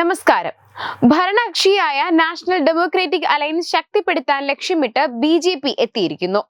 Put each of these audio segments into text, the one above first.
നമസ്കാരം. ഭരണകക്ഷിയായ national democratic alliance ശക്തിപ്പെടുത്താൻ ലക്ഷ്യമിട്ട് ബി ജെ പി എത്തിയിരിക്കുന്നു.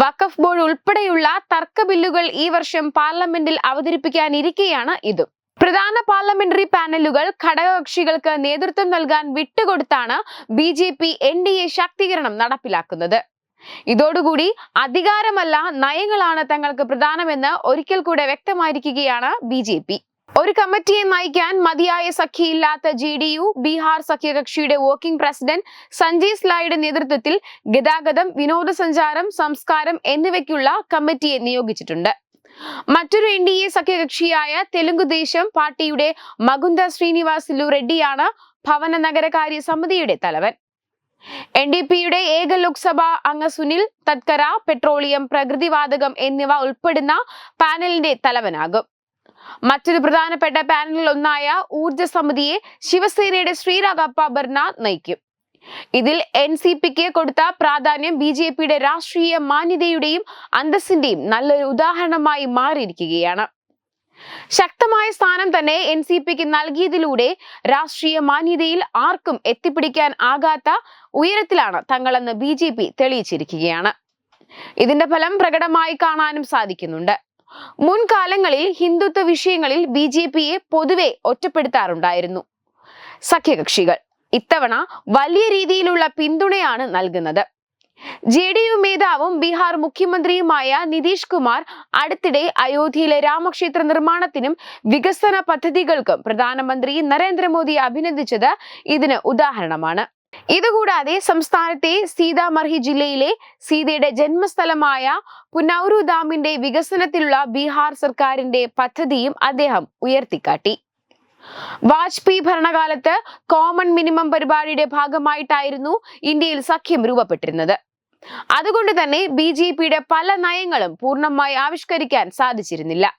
വഖഫ് ബോർഡ് ഉൾപ്പെടെയുള്ള തർക്ക ബില്ലുകൾ ഈ വർഷം പാർലമെന്റിൽ അവതരിപ്പിക്കാനിരിക്കെയാണ് ഇത്. പ്രധാന പാർലമെന്ററി പാനലുകൾ ഘടകകക്ഷികൾക്ക് നേതൃത്വം നൽകാൻ വിട്ടുകൊടുത്താണ് B J P N D A ശാക്തീകരണം നടപ്പിലാക്കുന്നത്. ഇതോടുകൂടി അധികാരമല്ല നയങ്ങളാണ് തങ്ങൾക്ക് പ്രധാനമെന്ന് ഒരിക്കൽ കൂടെ വ്യക്തമായിരിക്കുകയാണ് ബി ജെ പി. ഒരു കമ്മിറ്റിയെ നയിക്കാൻ മതിയായ സഖ്യയില്ലാത്ത ജെ ഡി യു ബീഹാർ സഖ്യകക്ഷിയുടെ വർക്കിംഗ് പ്രസിഡന്റ് സഞ്ജയ് സ്ലായുടെ നേതൃത്വത്തിൽ ഗതാഗതം വിനോദസഞ്ചാരം സംസ്കാരം എന്നിവയ്ക്കുള്ള കമ്മിറ്റിയെ നിയോഗിച്ചിട്ടുണ്ട്. മറ്റൊരു എൻ ഡി എ സഖ്യകക്ഷിയായ തെലുങ്കുദേശം പാർട്ടിയുടെ മകുന്ദ ശ്രീനിവാസുലു റെഡ്ഡിയാണ് ഭവന നഗരകാര്യ സമിതിയുടെ തലവൻ. എൻ ഡി പിയുടെ ഏക ലോക്സഭാ അംഗ സുനിൽ തത്കര പെട്രോളിയം പ്രകൃതിവാതകം എന്നിവ ഉൾപ്പെടുന്ന പാനലിന്റെ തലവനാകും. മറ്റൊരു പ്രധാനപ്പെട്ട പാനലിൽ ഒന്നായ ഊർജ സമിതിയെ ശിവസേനയുടെ ശ്രീരാഗപ്പ ബർനാഥ് നയിക്കും. ഇതിൽ എൻ സി പിക്ക് കൊടുത്ത പ്രാധാന്യം ബി ജെ പിയുടെ രാഷ്ട്രീയ മാന്യതയുടെയും അന്തസ്സിന്റെയും നല്ലൊരു ഉദാഹരണമായി മാറിയിരിക്കുകയാണ്. ശക്തമായ സ്ഥാനം തന്നെ എൻ സി പിക്ക് നൽകിയതിലൂടെ രാഷ്ട്രീയ മാന്യതയിൽ ആർക്കും എത്തിപ്പിടിക്കാൻ ആകാത്ത ഉയരത്തിലാണ് തങ്ങളെന്ന് ബി ജെ പി തെളിയിച്ചിരിക്കുകയാണ്. ഇതിന്റെ ഫലം പ്രകടമായി കാണാനും സാധിക്കുന്നുണ്ട്. മുൻകാലങ്ങളിൽ ഹിന്ദുത്വ വിഷയങ്ങളിൽ ബി ജെ പിയെ പൊതുവെ ഒറ്റപ്പെടുത്താറുണ്ടായിരുന്നു. സഖ്യകക്ഷികൾ ഇത്തവണ വലിയ രീതിയിലുള്ള പിന്തുണയാണ് നൽകുന്നത്. ജെ ഡി യു നേതാവും ബീഹാർ മുഖ്യമന്ത്രിയുമായ നിതീഷ് കുമാർ അടുത്തിടെ അയോധ്യയിലെ രാമക്ഷേത്ര നിർമ്മാണത്തിനും വികസന പദ്ധതികൾക്കും പ്രധാനമന്ത്രി നരേന്ദ്രമോദിയെ അഭിനന്ദിച്ചത് ഇതിന് ഉദാഹരണമാണ്. ഇതുകൂടാതെ സംസ്ഥാനത്തെ സീതാമർഹി ജില്ലയിലെ സീതയുടെ ജന്മസ്ഥലമായ പുനൌരു ഡാമിന്റെ വികസനത്തിലുള്ള ബീഹാർ സർക്കാരിന്റെ പദ്ധതിയും അദ്ദേഹം ഉയർത്തിക്കാട്ടി. വാജ്പേയി ഭരണകാലത്ത് കോമൺ മിനിമം പരിപാടിയുടെ ഭാഗമായിട്ടായിരുന്നു ഇന്ത്യയിൽ സഖ്യം രൂപപ്പെട്ടിരുന്നത്. അതുകൊണ്ട് തന്നെ ബി ജെ പിയുടെ പല നയങ്ങളും പൂർണമായി ആവിഷ്കരിക്കാൻ സാധിച്ചിരുന്നില്ല.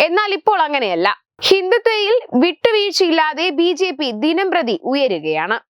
എന്നാൽ ഇപ്പോൾ അങ്ങനെയല്ല. ഹിന്ദുത്വയിൽ വിട്ടുവീഴ്ചയില്ലാതെ ബി ജെ പി ദിനം പ്രതി ഉയരുകയാണ്.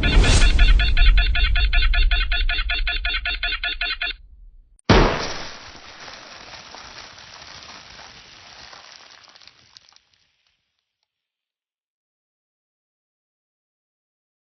Billy, Billy.